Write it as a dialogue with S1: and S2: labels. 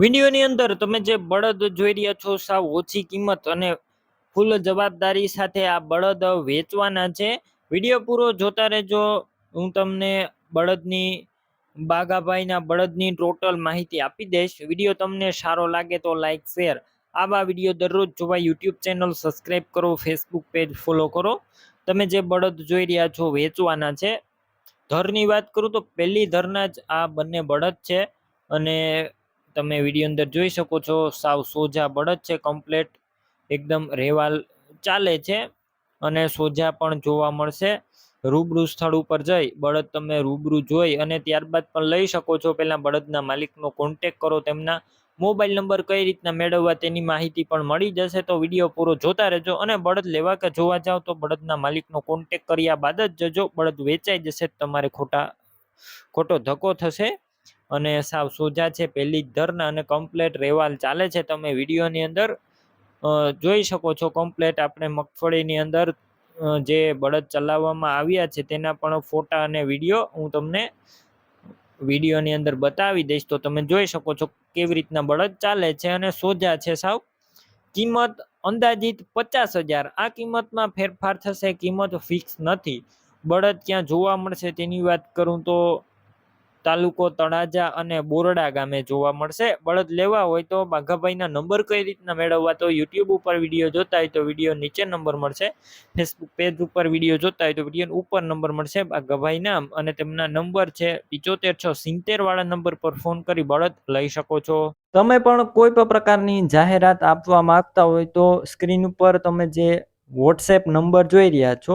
S1: વિડીયોની અંદર તમે જે બળદ જોઈ રહ્યા છો, સાવ ઓછી કિંમત અને ફૂલ જવાબદારી સાથે આ બળદ વેચવાના છે. વીડિયો પૂરો જોતા રહેજો. હું તમને બળદની બાગાભાઈના બળદની ટોટલ માહિતી આપી દઈશ. વીડિયો તમને સારો લાગે તો લાઈક, શેર. આવા વીડિયો દરરોજ જોવા યુટ્યુબ ચેનલ સબસ્ક્રાઈબ કરો, ફેસબુક પેજ ફોલો કરો. તમે જે બળદ જોઈ રહ્યા છો, વેચવાના છે. ધરની વાત કરું તો પહેલી ધરના જ આ બંને બળદ છે અને તમે વીડિયો અંદર જોઈ શકો છો, સાવ સોજા બળદ છે કમ્પ્લેટ એકદમ રેવાલ ચાલે છે અને સોજા પણ જોવા મળશે. રૂબરૂ સ્થળ ઉપર જઈ, બળદ તમે રૂબરૂ જોઈ અને ત્યારબાદ પણ લઈ શકો છો. પહેલાં બળદના માલિકનો કોન્ટેક કરો, તેમના મોબાઈલ નંબર કઈ રીતના મેળવવા તેની માહિતી પણ મળી જશે. તો વીડિયો પૂરો જોતા રહેજો અને બળદ લેવા કે જોવા જાવ તો બળદના માલિકનો કોન્ટેક કર્યા બાદ જ જજો. બળદ વેચાઈ જશે, તમારે ખોટા, ખોટો ધક્કો થશે. અને સાવ સોજા છે, પહેલી જ ધરના અને કમ્પ્લેટ રેવાલ ચાલે છે. તમે વિડીયોની અંદર જોઈ શકો છો કમ્પ્લેટ આપણે મગફળીની અંદર જે બળદ ચલાવવામાં આવ્યા છે, તેના પણ ફોટા અને વીડિયો હું તમને વિડીયોની અંદર બતાવી દઈશ. તો તમે જોઈ શકો છો કેવી રીતના બળદ ચાલે છે અને સોજા છે સાવ. કિંમત અંદાજિત પચાસ હજાર. આ કિંમતમાં ફેરફાર થશે, કિંમત ફિક્સ નથી. બળદ ક્યાં જોવા મળશે તેની વાત કરું તો તાલુકો તળાજા અને બોરડા ગામે જોવા મળશે. બળદ લેવા હોય તો બાઘાભાઈના નંબર કઈ રીતના મેળવવા તો યુટ્યુબ ઉપર વીડિયો જોતા હોય તો વીડિયો નીચે નંબર મળશે. ફેસબુક પેજ ઉપર વીડિયો જોતા હોય તો વીડિયો ઉપર નંબર મળશે બાઘાભાઈ નામ અને તેમના નંબર છે પિચોતેર છ સિત્તેર વાળા નંબર પર ફોન કરી બળદ લઈ શકો છો. તમે પણ કોઈ પણ પ્રકારની જાહેરાત આપવા માંગતા હોય તો સ્ક્રીન ઉપર તમે જે વોટ્સએપ નંબર જોઈ રહ્યા છો